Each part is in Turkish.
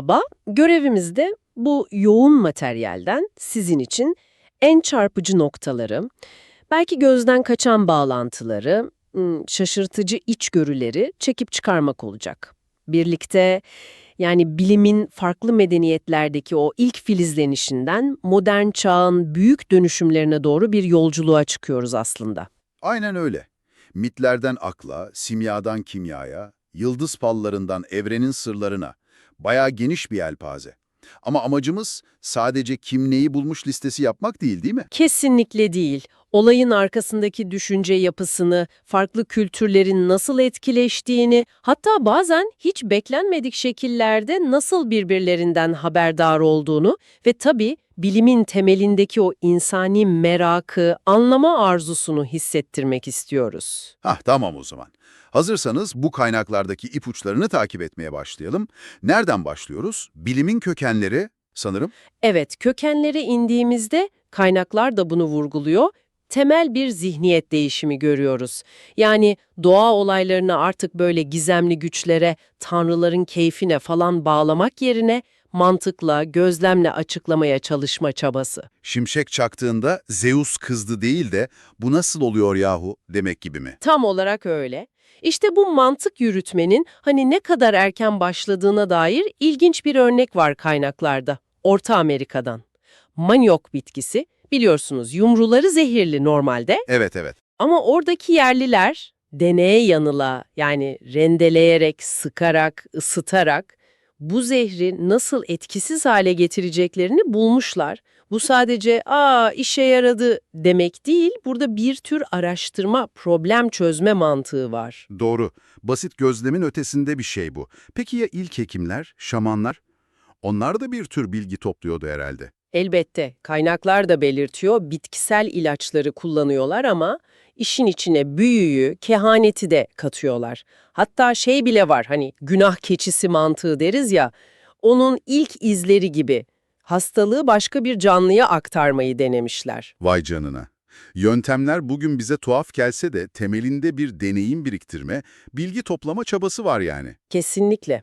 Merhaba, görevimizde bu yoğun materyalden sizin için en çarpıcı noktaları, belki gözden kaçan bağlantıları, şaşırtıcı içgörüleri çekip çıkarmak olacak. Birlikte yani bilimin farklı medeniyetlerdeki o ilk filizlenişinden modern çağın büyük dönüşümlerine doğru bir yolculuğa çıkıyoruz aslında. Aynen öyle. Mitlerden akla, simyadan kimyaya, yıldız pallarından evrenin sırlarına. Bayağı geniş bir yelpaze. Ama amacımız sadece kim neyi bulmuş listesi yapmak değil değil mi? Kesinlikle değil. Olayın arkasındaki düşünce yapısını, farklı kültürlerin nasıl etkileştiğini, hatta bazen hiç beklenmedik şekillerde nasıl birbirlerinden haberdar olduğunu ve tabii bilimin temelindeki o insani merakı, anlama arzusunu hissettirmek istiyoruz. Hah tamam o zaman. Hazırsanız bu kaynaklardaki ipuçlarını takip etmeye başlayalım. Nereden başlıyoruz? Bilimin kökenleri sanırım. Evet, kökenlere indiğimizde kaynaklar da bunu vurguluyor. Temel bir zihniyet değişimi görüyoruz. Yani doğa olaylarını artık böyle gizemli güçlere, tanrıların keyfine falan bağlamak yerine mantıkla, gözlemle açıklamaya çalışma çabası. Şimşek çaktığında Zeus kızdı değil de bu nasıl oluyor yahu demek gibi mi? Tam olarak öyle. İşte bu mantık yürütmenin hani ne kadar erken başladığına dair ilginç bir örnek var kaynaklarda. Orta Amerika'dan. Maniok bitkisi, biliyorsunuz yumruları zehirli normalde Evet evet. ama oradaki yerliler deneye yanıla yani rendeleyerek, sıkarak, ısıtarak bu zehri nasıl etkisiz hale getireceklerini bulmuşlar. Bu sadece aa işe yaradı demek değil, burada bir tür araştırma, problem çözme mantığı var. Doğru. Basit gözlemin ötesinde bir şey bu. Peki ya ilk hekimler, şamanlar? Onlar da bir tür bilgi topluyordu herhalde. Elbette kaynaklar da belirtiyor bitkisel ilaçları kullanıyorlar ama işin içine büyüyü, kehaneti de katıyorlar. Hatta şey bile var hani günah keçisi mantığı deriz ya, onun ilk izleri gibi hastalığı başka bir canlıya aktarmayı denemişler. Vay canına. Yöntemler bugün bize tuhaf gelse de temelinde bir deneyim biriktirme, bilgi toplama çabası var yani. Kesinlikle.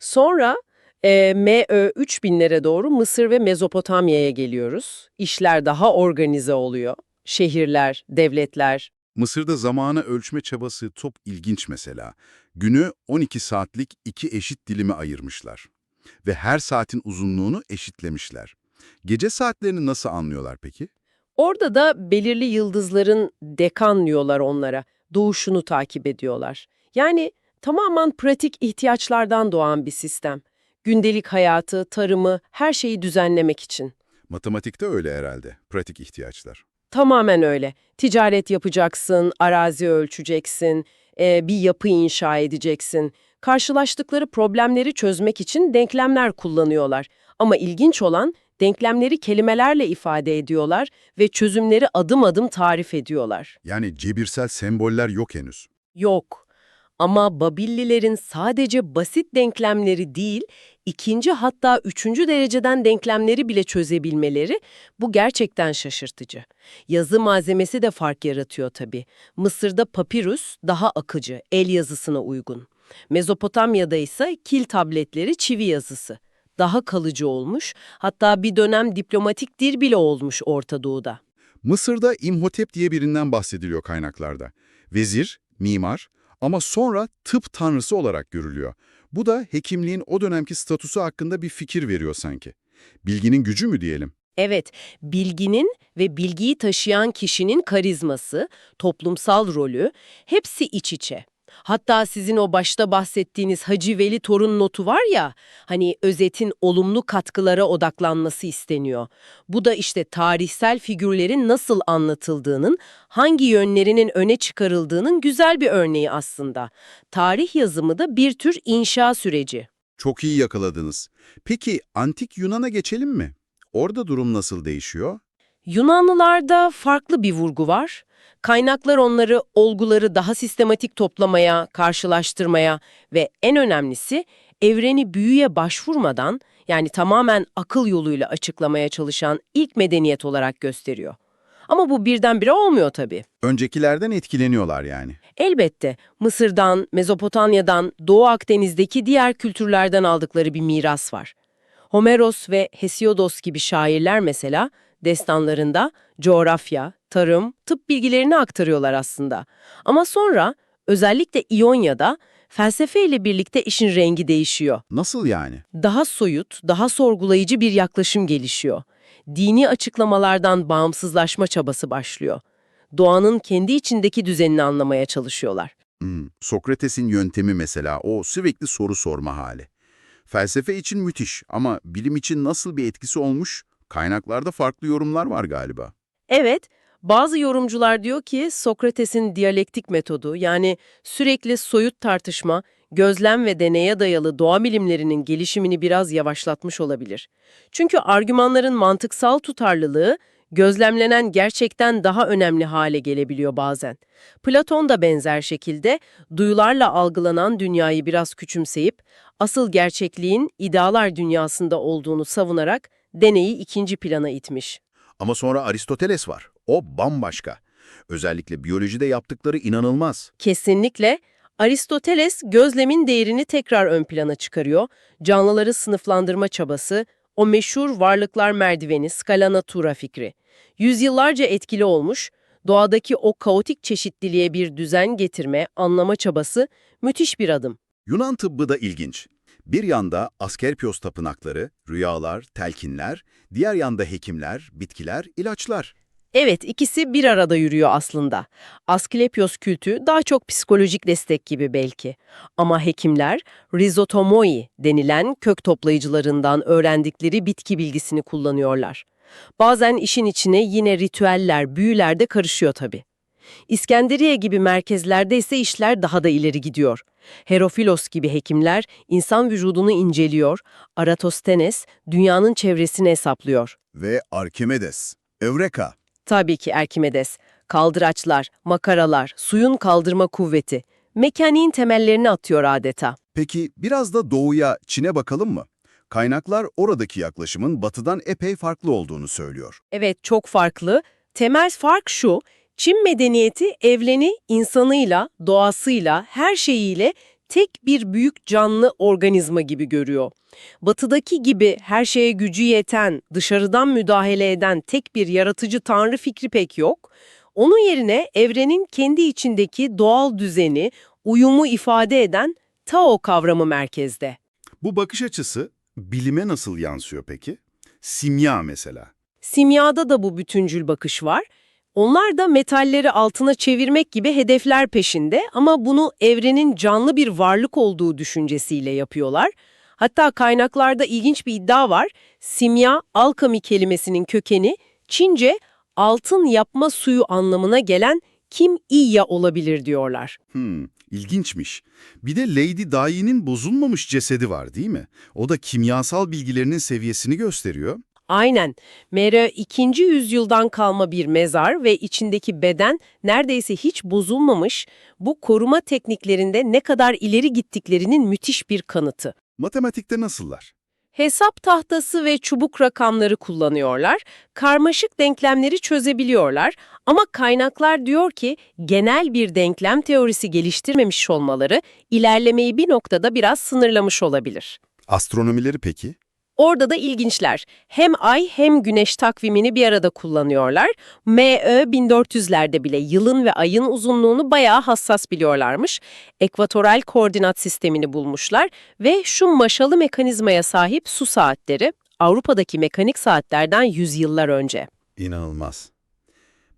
Sonra e, MÖ 3000'lere doğru Mısır ve Mezopotamya'ya geliyoruz. İşler daha organize oluyor. Şehirler, devletler, Mısır'da zamanı ölçme çabası çok ilginç mesela. Günü 12 saatlik iki eşit dilime ayırmışlar. Ve her saatin uzunluğunu eşitlemişler. Gece saatlerini nasıl anlıyorlar peki? Orada da belirli yıldızların dekan diyorlar onlara. Doğuşunu takip ediyorlar. Yani tamamen pratik ihtiyaçlardan doğan bir sistem. Gündelik hayatı, tarımı, her şeyi düzenlemek için. Matematikte öyle herhalde, pratik ihtiyaçlar. Tamamen öyle. Ticaret yapacaksın, arazi ölçeceksin, e, bir yapı inşa edeceksin. Karşılaştıkları problemleri çözmek için denklemler kullanıyorlar. Ama ilginç olan denklemleri kelimelerle ifade ediyorlar ve çözümleri adım adım tarif ediyorlar. Yani cebirsel semboller yok henüz. Yok. Ama Babillilerin sadece basit denklemleri değil, ikinci hatta üçüncü dereceden denklemleri bile çözebilmeleri bu gerçekten şaşırtıcı. Yazı malzemesi de fark yaratıyor tabii. Mısır'da papirüs daha akıcı, el yazısına uygun. Mezopotamya'da ise kil tabletleri çivi yazısı. Daha kalıcı olmuş, hatta bir dönem diplomatik dil bile olmuş Orta Doğu'da. Mısır'da İmhotep diye birinden bahsediliyor kaynaklarda. Vezir, mimar ama sonra tıp tanrısı olarak görülüyor. Bu da hekimliğin o dönemki statüsü hakkında bir fikir veriyor sanki. Bilginin gücü mü diyelim? Evet, bilginin ve bilgiyi taşıyan kişinin karizması, toplumsal rolü hepsi iç içe. Hatta sizin o başta bahsettiğiniz Hacı Veli Torun notu var ya, hani özetin olumlu katkılara odaklanması isteniyor. Bu da işte tarihsel figürlerin nasıl anlatıldığının, hangi yönlerinin öne çıkarıldığının güzel bir örneği aslında. Tarih yazımı da bir tür inşa süreci. Çok iyi yakaladınız. Peki antik Yunan'a geçelim mi? Orada durum nasıl değişiyor? Yunanlılarda farklı bir vurgu var. Kaynaklar onları, olguları daha sistematik toplamaya, karşılaştırmaya ve en önemlisi evreni büyüye başvurmadan yani tamamen akıl yoluyla açıklamaya çalışan ilk medeniyet olarak gösteriyor. Ama bu birdenbire olmuyor tabii. Öncekilerden etkileniyorlar yani. Elbette Mısır'dan, Mezopotamya'dan, Doğu Akdeniz'deki diğer kültürlerden aldıkları bir miras var. Homeros ve Hesiodos gibi şairler mesela destanlarında coğrafya, tarım, tıp bilgilerini aktarıyorlar aslında. Ama sonra özellikle İonya'da felsefeyle birlikte işin rengi değişiyor. Nasıl yani? Daha soyut, daha sorgulayıcı bir yaklaşım gelişiyor. Dini açıklamalardan bağımsızlaşma çabası başlıyor. Doğanın kendi içindeki düzenini anlamaya çalışıyorlar. Hmm, Sokrates'in yöntemi mesela o sürekli soru sorma hali. Felsefe için müthiş ama bilim için nasıl bir etkisi olmuş? Kaynaklarda farklı yorumlar var galiba. Evet, bazı yorumcular diyor ki Sokrates'in diyalektik metodu yani sürekli soyut tartışma, gözlem ve deneye dayalı doğa bilimlerinin gelişimini biraz yavaşlatmış olabilir. Çünkü argümanların mantıksal tutarlılığı gözlemlenen gerçekten daha önemli hale gelebiliyor bazen. Platon da benzer şekilde duyularla algılanan dünyayı biraz küçümseyip asıl gerçekliğin idealar dünyasında olduğunu savunarak deneyi ikinci plana itmiş. Ama sonra Aristoteles var. O bambaşka. Özellikle biyolojide yaptıkları inanılmaz. Kesinlikle Aristoteles gözlemin değerini tekrar ön plana çıkarıyor. Canlıları sınıflandırma çabası, o meşhur varlıklar merdiveni, skala natura fikri. Yüzyıllarca etkili olmuş, doğadaki o kaotik çeşitliliğe bir düzen getirme, anlama çabası müthiş bir adım. Yunan tıbbı da ilginç. Bir yanda Askerpios tapınakları, rüyalar, telkinler, diğer yanda hekimler, bitkiler, ilaçlar. Evet, ikisi bir arada yürüyor aslında. Asklepios kültü daha çok psikolojik destek gibi belki. Ama hekimler rizotomoi denilen kök toplayıcılarından öğrendikleri bitki bilgisini kullanıyorlar. Bazen işin içine yine ritüeller, büyüler de karışıyor tabii. İskenderiye gibi merkezlerde ise işler daha da ileri gidiyor. Herofilos gibi hekimler insan vücudunu inceliyor, Aratostenes dünyanın çevresini hesaplıyor. Ve Arkimedes, Evreka. Tabii ki Erkimedes. Kaldıraçlar, makaralar, suyun kaldırma kuvveti. Mekaniğin temellerini atıyor adeta. Peki biraz da doğuya, Çin'e bakalım mı? Kaynaklar oradaki yaklaşımın batıdan epey farklı olduğunu söylüyor. Evet çok farklı. Temel fark şu, Çin medeniyeti evreni insanıyla, doğasıyla, her şeyiyle tek bir büyük canlı organizma gibi görüyor. Batıdaki gibi her şeye gücü yeten, dışarıdan müdahale eden tek bir yaratıcı tanrı fikri pek yok. Onun yerine evrenin kendi içindeki doğal düzeni, uyumu ifade eden Tao kavramı merkezde. Bu bakış açısı bilime nasıl yansıyor peki? Simya mesela. Simyada da bu bütüncül bakış var. Onlar da metalleri altına çevirmek gibi hedefler peşinde ama bunu evrenin canlı bir varlık olduğu düşüncesiyle yapıyorlar. Hatta kaynaklarda ilginç bir iddia var. Simya, alkami kelimesinin kökeni Çince altın yapma suyu anlamına gelen kim iya olabilir diyorlar. Hmm, ilginçmiş. Bir de Lady Di'nin bozulmamış cesedi var değil mi? O da kimyasal bilgilerinin seviyesini gösteriyor. Aynen. Mere 2. yüzyıldan kalma bir mezar ve içindeki beden neredeyse hiç bozulmamış, bu koruma tekniklerinde ne kadar ileri gittiklerinin müthiş bir kanıtı. Matematikte nasıllar? Hesap tahtası ve çubuk rakamları kullanıyorlar, karmaşık denklemleri çözebiliyorlar ama kaynaklar diyor ki genel bir denklem teorisi geliştirmemiş olmaları ilerlemeyi bir noktada biraz sınırlamış olabilir. Astronomileri peki? Orada da ilginçler. Hem ay hem güneş takvimini bir arada kullanıyorlar. MÖ 1400'lerde bile yılın ve ayın uzunluğunu bayağı hassas biliyorlarmış. Ekvatoral koordinat sistemini bulmuşlar ve şu maşalı mekanizmaya sahip su saatleri Avrupa'daki mekanik saatlerden yüzyıllar önce. İnanılmaz.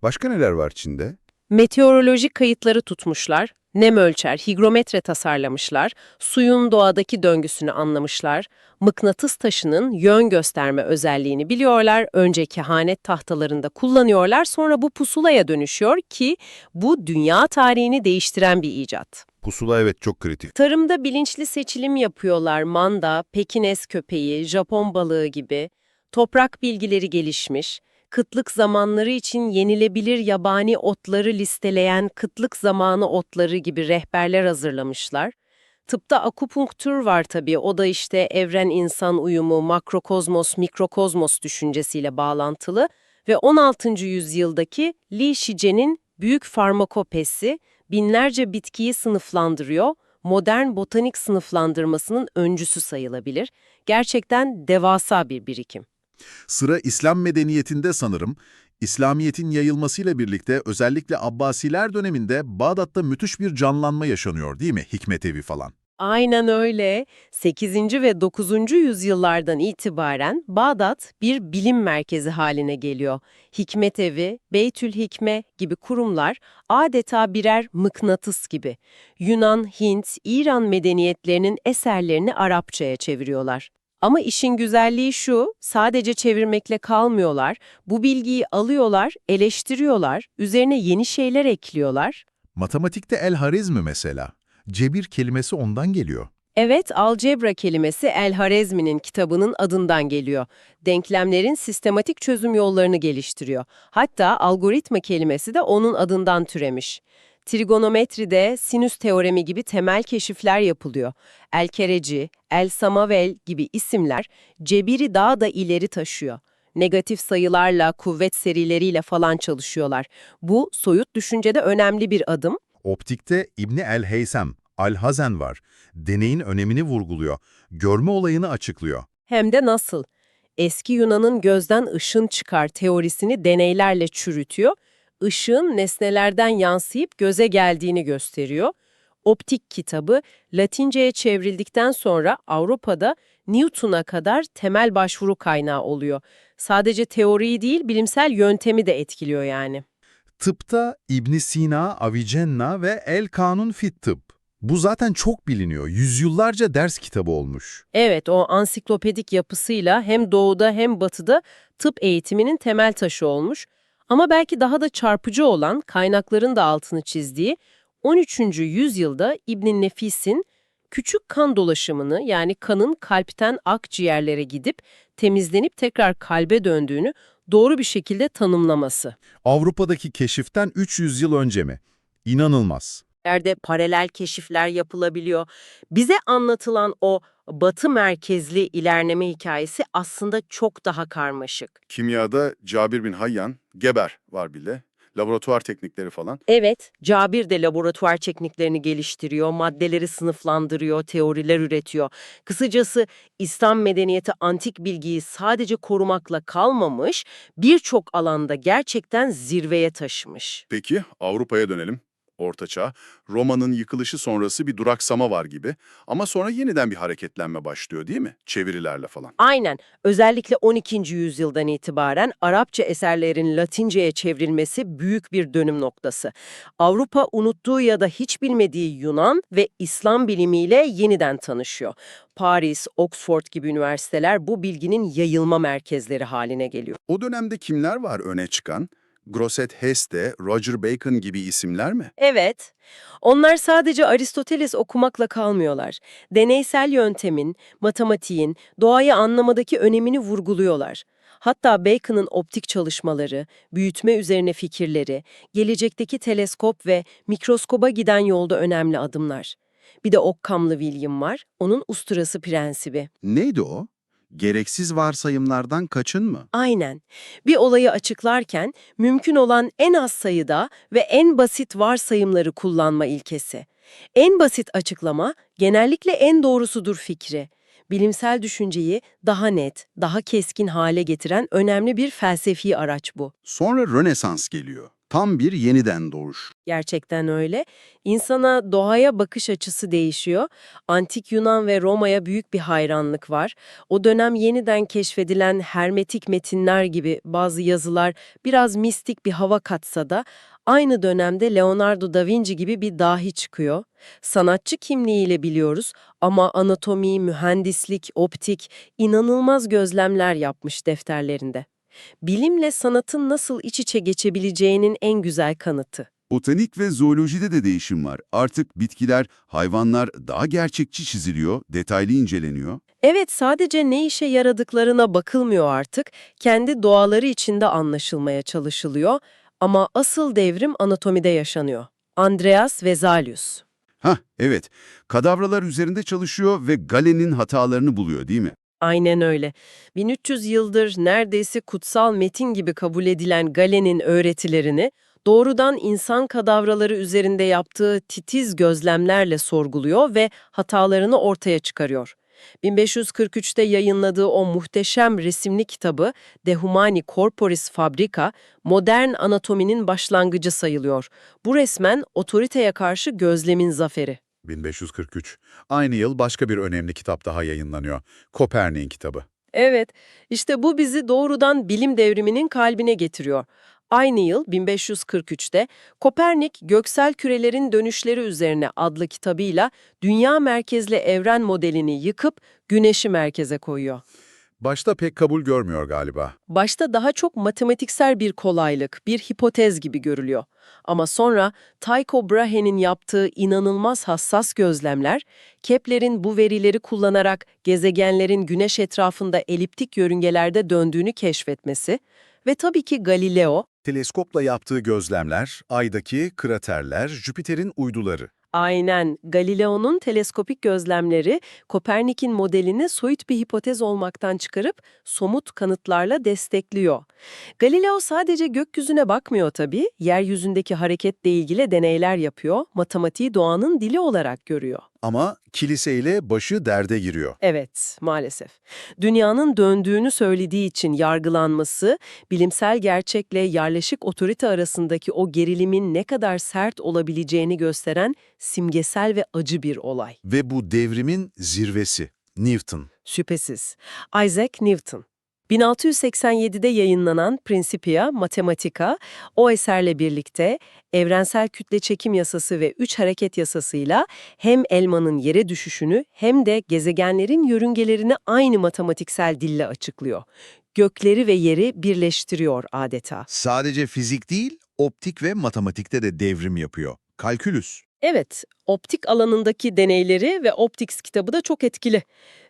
Başka neler var Çin'de? Meteorolojik kayıtları tutmuşlar, nem ölçer, higrometre tasarlamışlar, suyun doğadaki döngüsünü anlamışlar, mıknatıs taşının yön gösterme özelliğini biliyorlar, önce kehanet tahtalarında kullanıyorlar, sonra bu pusulaya dönüşüyor ki bu dünya tarihini değiştiren bir icat. Pusula evet çok kritik. Tarımda bilinçli seçilim yapıyorlar. Manda, Pekines köpeği, Japon balığı gibi. Toprak bilgileri gelişmiş. Kıtlık zamanları için yenilebilir yabani otları listeleyen kıtlık zamanı otları gibi rehberler hazırlamışlar. Tıpta akupunktur var tabii. O da işte evren-insan uyumu, makrokozmos, mikrokozmos düşüncesiyle bağlantılı Ve 16. yüzyıldaki Li Shice'nin Büyük Farmakopesi binlerce bitkiyi sınıflandırıyor, modern botanik sınıflandırmasının öncüsü sayılabilir. Gerçekten devasa bir birikim. Sıra İslam medeniyetinde sanırım. İslamiyet'in yayılmasıyla birlikte özellikle Abbasiler döneminde Bağdat'ta müthiş bir canlanma yaşanıyor değil mi? Hikmetevi falan. Aynen öyle. 8. ve 9. yüzyıllardan itibaren Bağdat bir bilim merkezi haline geliyor. Hikmetevi, Beytül Hikme gibi kurumlar adeta birer mıknatıs gibi. Yunan, Hint, İran medeniyetlerinin eserlerini Arapçaya çeviriyorlar. Ama işin güzelliği şu, sadece çevirmekle kalmıyorlar. Bu bilgiyi alıyorlar, eleştiriyorlar, üzerine yeni şeyler ekliyorlar. Matematikte el-Harizmi mesela. Cebir kelimesi ondan geliyor. Evet, algebra kelimesi El-Harezmi'nin kitabının adından geliyor. Denklemlerin sistematik çözüm yollarını geliştiriyor. Hatta algoritma kelimesi de onun adından türemiş. Trigonometride sinüs teoremi gibi temel keşifler yapılıyor. El-Kereci, El-Samavel gibi isimler cebiri daha da ileri taşıyor. Negatif sayılarla, kuvvet serileriyle falan çalışıyorlar. Bu soyut düşüncede önemli bir adım Optikte İbni el-Heysem, Al-Hazen var. Deneyin önemini vurguluyor. Görme olayını açıklıyor. Hem de nasıl? Eski Yunan'ın gözden ışın çıkar teorisini deneylerle çürütüyor, ışığın nesnelerden yansıyıp göze geldiğini gösteriyor. Optik kitabı Latinceye çevrildikten sonra Avrupa'da Newton'a kadar temel başvuru kaynağı oluyor. Sadece teoriyi değil, bilimsel yöntemi de etkiliyor yani. Tıpta İbn Sina, Avicenna ve El Kanun fit Tıp. Bu zaten çok biliniyor. Yüzyıllarca ders kitabı olmuş. Evet, o ansiklopedik yapısıyla hem doğuda hem batıda tıp eğitiminin temel taşı olmuş. Ama belki daha da çarpıcı olan kaynakların da altını çizdiği 13. yüzyılda İbn Nefis'in küçük kan dolaşımını yani kanın kalpten akciğerlere gidip temizlenip tekrar kalbe döndüğünü doğru bir şekilde tanımlaması. Avrupa'daki keşiften 300 yıl önce mi? İnanılmaz. yerde paralel keşifler yapılabiliyor. Bize anlatılan o batı merkezli ilerleme hikayesi aslında çok daha karmaşık. Kimyada Cabir bin Hayyan, Geber var bile. Laboratuvar teknikleri falan. Evet, Cabir de laboratuvar tekniklerini geliştiriyor, maddeleri sınıflandırıyor, teoriler üretiyor. Kısacası İslam medeniyeti antik bilgiyi sadece korumakla kalmamış, birçok alanda gerçekten zirveye taşımış. Peki Avrupa'ya dönelim. Ortaçağ, Roma'nın yıkılışı sonrası bir duraksama var gibi ama sonra yeniden bir hareketlenme başlıyor değil mi? Çevirilerle falan. Aynen. Özellikle 12. yüzyıldan itibaren Arapça eserlerin Latinceye çevrilmesi büyük bir dönüm noktası. Avrupa unuttuğu ya da hiç bilmediği Yunan ve İslam bilimiyle yeniden tanışıyor. Paris, Oxford gibi üniversiteler bu bilginin yayılma merkezleri haline geliyor. O dönemde kimler var öne çıkan? Grosset Heste, Roger Bacon gibi isimler mi? Evet, onlar sadece Aristoteles okumakla kalmıyorlar. Deneysel yöntemin, matematiğin, doğayı anlamadaki önemini vurguluyorlar. Hatta Bacon'ın optik çalışmaları, büyütme üzerine fikirleri, gelecekteki teleskop ve mikroskoba giden yolda önemli adımlar. Bir de Occam'lı William var, onun usturası prensibi. Neydi o? Gereksiz varsayımlardan kaçın mı? Aynen. Bir olayı açıklarken mümkün olan en az sayıda ve en basit varsayımları kullanma ilkesi. En basit açıklama genellikle en doğrusudur fikri. Bilimsel düşünceyi daha net, daha keskin hale getiren önemli bir felsefi araç bu. Sonra Rönesans geliyor. Tam bir yeniden doğuş. Gerçekten öyle. İnsana doğaya bakış açısı değişiyor. Antik Yunan ve Roma'ya büyük bir hayranlık var. O dönem yeniden keşfedilen hermetik metinler gibi bazı yazılar biraz mistik bir hava katsa da aynı dönemde Leonardo da Vinci gibi bir dahi çıkıyor. Sanatçı kimliğiyle biliyoruz ama anatomi, mühendislik, optik inanılmaz gözlemler yapmış defterlerinde. Bilimle sanatın nasıl iç içe geçebileceğinin en güzel kanıtı. Botanik ve zoolojide de değişim var. Artık bitkiler, hayvanlar daha gerçekçi çiziliyor, detaylı inceleniyor. Evet, sadece ne işe yaradıklarına bakılmıyor artık, kendi doğaları içinde anlaşılmaya çalışılıyor ama asıl devrim anatomide yaşanıyor. Andreas Vesalius Hah, evet. Kadavralar üzerinde çalışıyor ve Galen'in hatalarını buluyor değil mi? Aynen öyle. 1300 yıldır neredeyse kutsal metin gibi kabul edilen Galen'in öğretilerini doğrudan insan kadavraları üzerinde yaptığı titiz gözlemlerle sorguluyor ve hatalarını ortaya çıkarıyor. 1543'te yayınladığı o muhteşem resimli kitabı De Humani Corporis Fabrica, modern anatominin başlangıcı sayılıyor. Bu resmen otoriteye karşı gözlemin zaferi. 1543. Aynı yıl başka bir önemli kitap daha yayınlanıyor. Kopernik'in kitabı. Evet, işte bu bizi doğrudan bilim devriminin kalbine getiriyor. Aynı yıl 1543'te Kopernik Göksel Kürelerin Dönüşleri Üzerine adlı kitabıyla dünya merkezli evren modelini yıkıp güneşi merkeze koyuyor. Başta pek kabul görmüyor galiba. Başta daha çok matematiksel bir kolaylık, bir hipotez gibi görülüyor. Ama sonra Tycho Brahe'nin yaptığı inanılmaz hassas gözlemler, Kepler'in bu verileri kullanarak gezegenlerin güneş etrafında eliptik yörüngelerde döndüğünü keşfetmesi ve tabii ki Galileo, Teleskopla yaptığı gözlemler, Ay'daki kraterler, Jüpiter'in uyduları. Aynen Galileo'nun teleskopik gözlemleri Kopernik'in modelini soyut bir hipotez olmaktan çıkarıp somut kanıtlarla destekliyor. Galileo sadece gökyüzüne bakmıyor tabii, yeryüzündeki hareketle ilgili deneyler yapıyor, matematiği doğanın dili olarak görüyor. Ama kiliseyle başı derde giriyor. Evet, maalesef. Dünyanın döndüğünü söylediği için yargılanması, bilimsel gerçekle yerleşik otorite arasındaki o gerilimin ne kadar sert olabileceğini gösteren simgesel ve acı bir olay. Ve bu devrimin zirvesi, Newton. Şüphesiz. Isaac Newton. 1687'de yayınlanan Principia Mathematica, o eserle birlikte evrensel kütle çekim yasası ve üç hareket yasasıyla hem elmanın yere düşüşünü hem de gezegenlerin yörüngelerini aynı matematiksel dille açıklıyor. Gökleri ve yeri birleştiriyor adeta. Sadece fizik değil, optik ve matematikte de devrim yapıyor. Kalkülüs. Evet, optik alanındaki deneyleri ve Optics kitabı da çok etkili.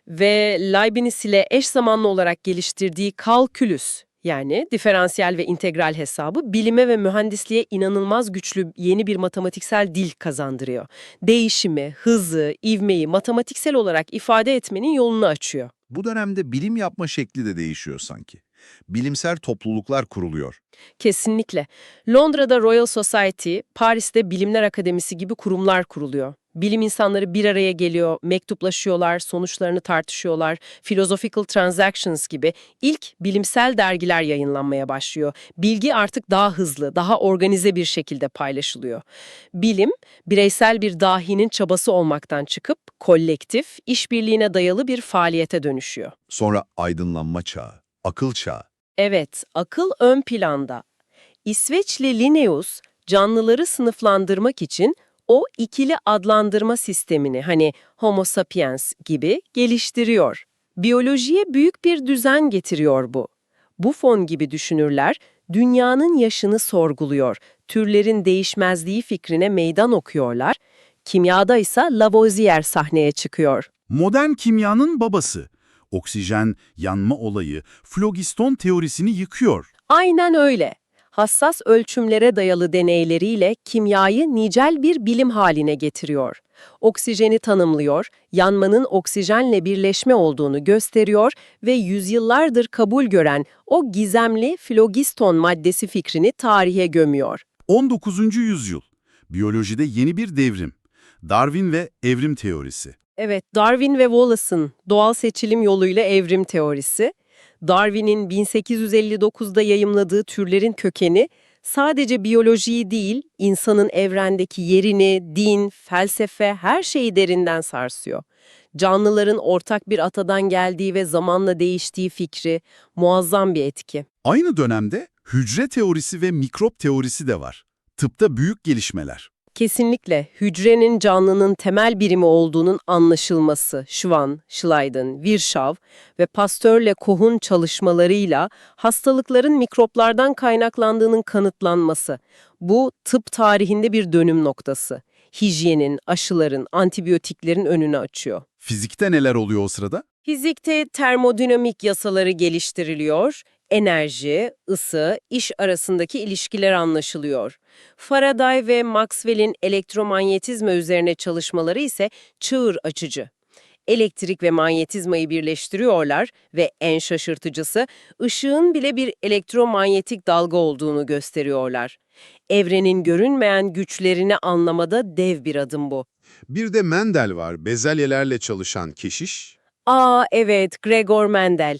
Ve Leibniz ile eş zamanlı olarak geliştirdiği kalkülüs yani diferansiyel ve integral hesabı bilime ve mühendisliğe inanılmaz güçlü yeni bir matematiksel dil kazandırıyor. Değişimi, hızı, ivmeyi matematiksel olarak ifade etmenin yolunu açıyor. Bu dönemde bilim yapma şekli de değişiyor sanki. Bilimsel topluluklar kuruluyor. Kesinlikle. Londra'da Royal Society, Paris'te Bilimler Akademisi gibi kurumlar kuruluyor. Bilim insanları bir araya geliyor, mektuplaşıyorlar, sonuçlarını tartışıyorlar. Philosophical Transactions gibi ilk bilimsel dergiler yayınlanmaya başlıyor. Bilgi artık daha hızlı, daha organize bir şekilde paylaşılıyor. Bilim, bireysel bir dahinin çabası olmaktan çıkıp kolektif, işbirliğine dayalı bir faaliyete dönüşüyor. Sonra aydınlanma çağı, akıl çağı. Evet, akıl ön planda. İsveçli Linnaeus, canlıları sınıflandırmak için o ikili adlandırma sistemini hani Homo sapiens gibi geliştiriyor. Biyolojiye büyük bir düzen getiriyor bu. Buffon gibi düşünürler dünyanın yaşını sorguluyor, türlerin değişmezliği fikrine meydan okuyorlar. Kimyada ise Lavoisier sahneye çıkıyor. Modern kimyanın babası. Oksijen, yanma olayı, flogiston teorisini yıkıyor. Aynen öyle. Hassas ölçümlere dayalı deneyleriyle kimyayı nicel bir bilim haline getiriyor. Oksijeni tanımlıyor, yanmanın oksijenle birleşme olduğunu gösteriyor ve yüzyıllardır kabul gören o gizemli flogiston maddesi fikrini tarihe gömüyor. 19. yüzyıl. Biyolojide yeni bir devrim. Darwin ve evrim teorisi. Evet, Darwin ve Wallace'ın doğal seçilim yoluyla evrim teorisi, Darwin'in 1859'da yayımladığı türlerin kökeni sadece biyolojiyi değil, insanın evrendeki yerini, din, felsefe, her şeyi derinden sarsıyor. Canlıların ortak bir atadan geldiği ve zamanla değiştiği fikri muazzam bir etki. Aynı dönemde hücre teorisi ve mikrop teorisi de var. Tıpta büyük gelişmeler. Kesinlikle hücrenin canlının temel birimi olduğunun anlaşılması, Schwann, Schleiden, Virchow ve Pasteur'le Koch'un çalışmalarıyla hastalıkların mikroplardan kaynaklandığının kanıtlanması. Bu tıp tarihinde bir dönüm noktası. Hijyenin, aşıların, antibiyotiklerin önünü açıyor. Fizikte neler oluyor o sırada? Fizikte termodinamik yasaları geliştiriliyor, enerji, ısı, iş arasındaki ilişkiler anlaşılıyor. Faraday ve Maxwell'in elektromanyetizma üzerine çalışmaları ise çığır açıcı. elektrik ve manyetizmayı birleştiriyorlar ve en şaşırtıcısı ışığın bile bir elektromanyetik dalga olduğunu gösteriyorlar. Evrenin görünmeyen güçlerini anlamada dev bir adım bu. Bir de Mendel var, bezelyelerle çalışan keşiş. Aa evet, Gregor Mendel.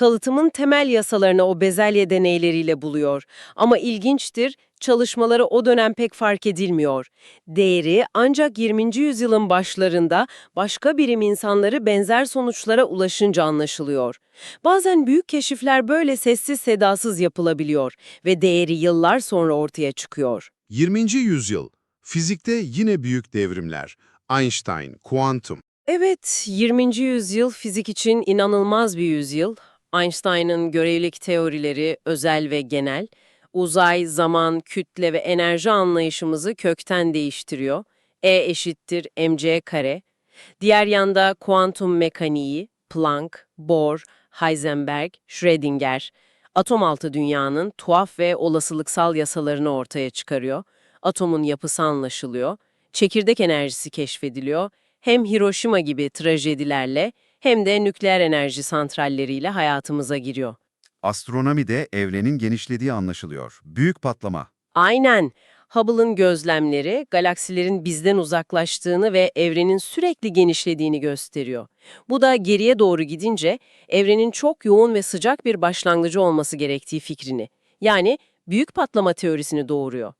Kalıtımın temel yasalarını o bezelye deneyleriyle buluyor. Ama ilginçtir, çalışmaları o dönem pek fark edilmiyor. Değeri ancak 20. yüzyılın başlarında başka birim insanları benzer sonuçlara ulaşınca anlaşılıyor. Bazen büyük keşifler böyle sessiz sedasız yapılabiliyor ve değeri yıllar sonra ortaya çıkıyor. 20. yüzyıl. Fizikte yine büyük devrimler. Einstein, kuantum. Evet, 20. yüzyıl fizik için inanılmaz bir yüzyıl. Einstein'ın görelilik teorileri özel ve genel, uzay, zaman, kütle ve enerji anlayışımızı kökten değiştiriyor. E eşittir mc kare. Diğer yanda kuantum mekaniği, Planck, Bohr, Heisenberg, Schrödinger, atom altı dünyanın tuhaf ve olasılıksal yasalarını ortaya çıkarıyor. Atomun yapısı anlaşılıyor, çekirdek enerjisi keşfediliyor, hem Hiroşima gibi trajedilerle hem de nükleer enerji santralleriyle hayatımıza giriyor. Astronomide evrenin genişlediği anlaşılıyor. Büyük patlama. Aynen. Hubble'ın gözlemleri galaksilerin bizden uzaklaştığını ve evrenin sürekli genişlediğini gösteriyor. Bu da geriye doğru gidince evrenin çok yoğun ve sıcak bir başlangıcı olması gerektiği fikrini, yani büyük patlama teorisini doğuruyor.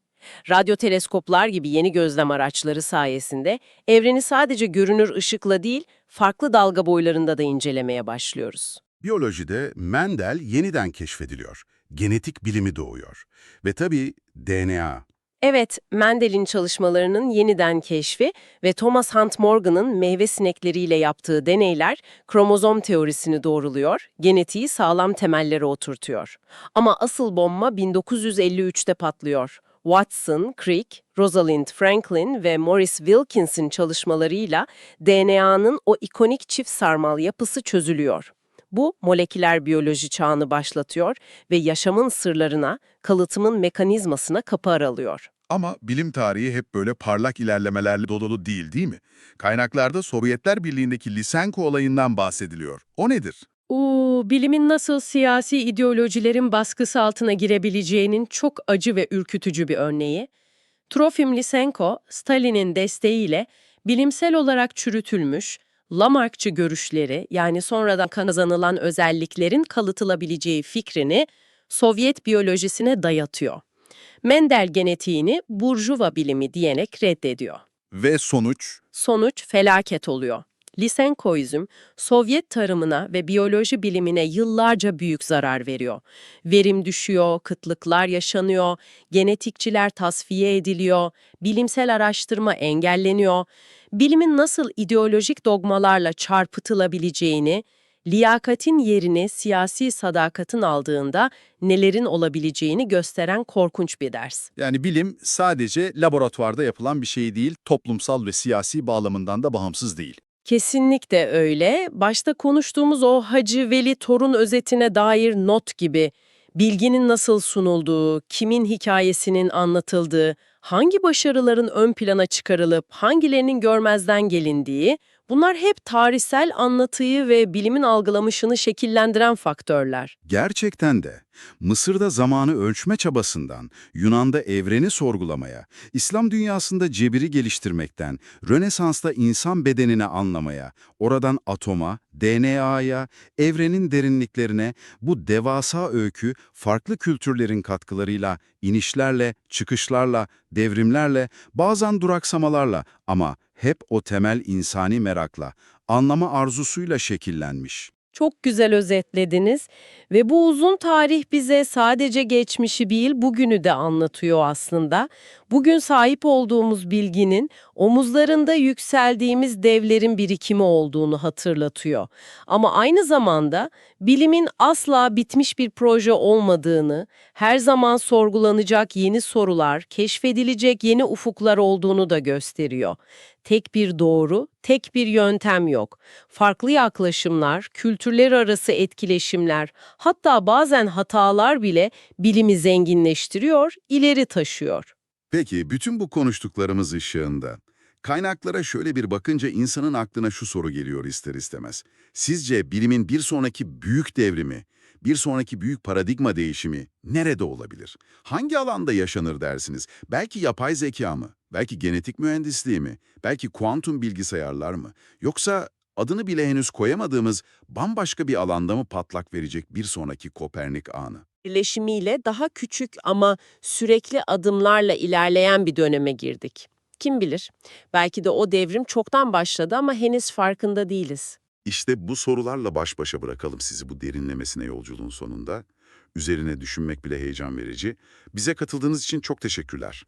Radyo teleskoplar gibi yeni gözlem araçları sayesinde evreni sadece görünür ışıkla değil, farklı dalga boylarında da incelemeye başlıyoruz. Biyolojide Mendel yeniden keşfediliyor. Genetik bilimi doğuyor. Ve tabii DNA. Evet, Mendel'in çalışmalarının yeniden keşfi ve Thomas Hunt Morgan'ın meyve sinekleriyle yaptığı deneyler kromozom teorisini doğruluyor, genetiği sağlam temellere oturtuyor. Ama asıl bomba 1953'te patlıyor. Watson, Crick, Rosalind Franklin ve Morris Wilkinson çalışmalarıyla DNA'nın o ikonik çift sarmal yapısı çözülüyor. Bu moleküler biyoloji çağını başlatıyor ve yaşamın sırlarına, kalıtımın mekanizmasına kapı aralıyor. Ama bilim tarihi hep böyle parlak ilerlemelerle dolu değil değil mi? Kaynaklarda Sovyetler Birliği'ndeki Lysenko olayından bahsediliyor. O nedir? Uuu, bilimin nasıl siyasi ideolojilerin baskısı altına girebileceğinin çok acı ve ürkütücü bir örneği. Trofim Lysenko, Stalin'in desteğiyle bilimsel olarak çürütülmüş, Lamarckçı görüşleri yani sonradan kazanılan özelliklerin kalıtılabileceği fikrini Sovyet biyolojisine dayatıyor. Mendel genetiğini burjuva bilimi diyerek reddediyor. Ve sonuç? Sonuç felaket oluyor. Lisenkoizm, Sovyet tarımına ve biyoloji bilimine yıllarca büyük zarar veriyor. Verim düşüyor, kıtlıklar yaşanıyor, genetikçiler tasfiye ediliyor, bilimsel araştırma engelleniyor. Bilimin nasıl ideolojik dogmalarla çarpıtılabileceğini, liyakatin yerini siyasi sadakatın aldığında nelerin olabileceğini gösteren korkunç bir ders. Yani bilim sadece laboratuvarda yapılan bir şey değil, toplumsal ve siyasi bağlamından da bağımsız değil. Kesinlikle öyle. Başta konuştuğumuz o Hacı Veli Torun özetine dair not gibi bilginin nasıl sunulduğu, kimin hikayesinin anlatıldığı, hangi başarıların ön plana çıkarılıp hangilerinin görmezden gelindiği, bunlar hep tarihsel anlatıyı ve bilimin algılamışını şekillendiren faktörler. Gerçekten de Mısır'da zamanı ölçme çabasından, Yunan'da evreni sorgulamaya, İslam dünyasında cebiri geliştirmekten, Rönesans'ta insan bedenini anlamaya, oradan atoma, DNA'ya, evrenin derinliklerine bu devasa öykü farklı kültürlerin katkılarıyla, inişlerle, çıkışlarla, devrimlerle, bazen duraksamalarla ama hep o temel insani merakla, anlama arzusuyla şekillenmiş. Çok güzel özetlediniz ve bu uzun tarih bize sadece geçmişi değil bugünü de anlatıyor aslında. Bugün sahip olduğumuz bilginin omuzlarında yükseldiğimiz devlerin birikimi olduğunu hatırlatıyor. Ama aynı zamanda bilimin asla bitmiş bir proje olmadığını, her zaman sorgulanacak yeni sorular, keşfedilecek yeni ufuklar olduğunu da gösteriyor. Tek bir doğru, tek bir yöntem yok. Farklı yaklaşımlar, kültürler arası etkileşimler, hatta bazen hatalar bile bilimi zenginleştiriyor, ileri taşıyor. Peki bütün bu konuştuklarımız ışığında Kaynaklara şöyle bir bakınca insanın aklına şu soru geliyor ister istemez. Sizce bilimin bir sonraki büyük devrimi, bir sonraki büyük paradigma değişimi nerede olabilir? Hangi alanda yaşanır dersiniz? Belki yapay zeka mı? Belki genetik mühendisliği mi? Belki kuantum bilgisayarlar mı? Yoksa adını bile henüz koyamadığımız bambaşka bir alanda mı patlak verecek bir sonraki Kopernik anı? birleşimiyle daha küçük ama sürekli adımlarla ilerleyen bir döneme girdik. Kim bilir? Belki de o devrim çoktan başladı ama henüz farkında değiliz. İşte bu sorularla baş başa bırakalım sizi bu derinlemesine yolculuğun sonunda. Üzerine düşünmek bile heyecan verici. Bize katıldığınız için çok teşekkürler.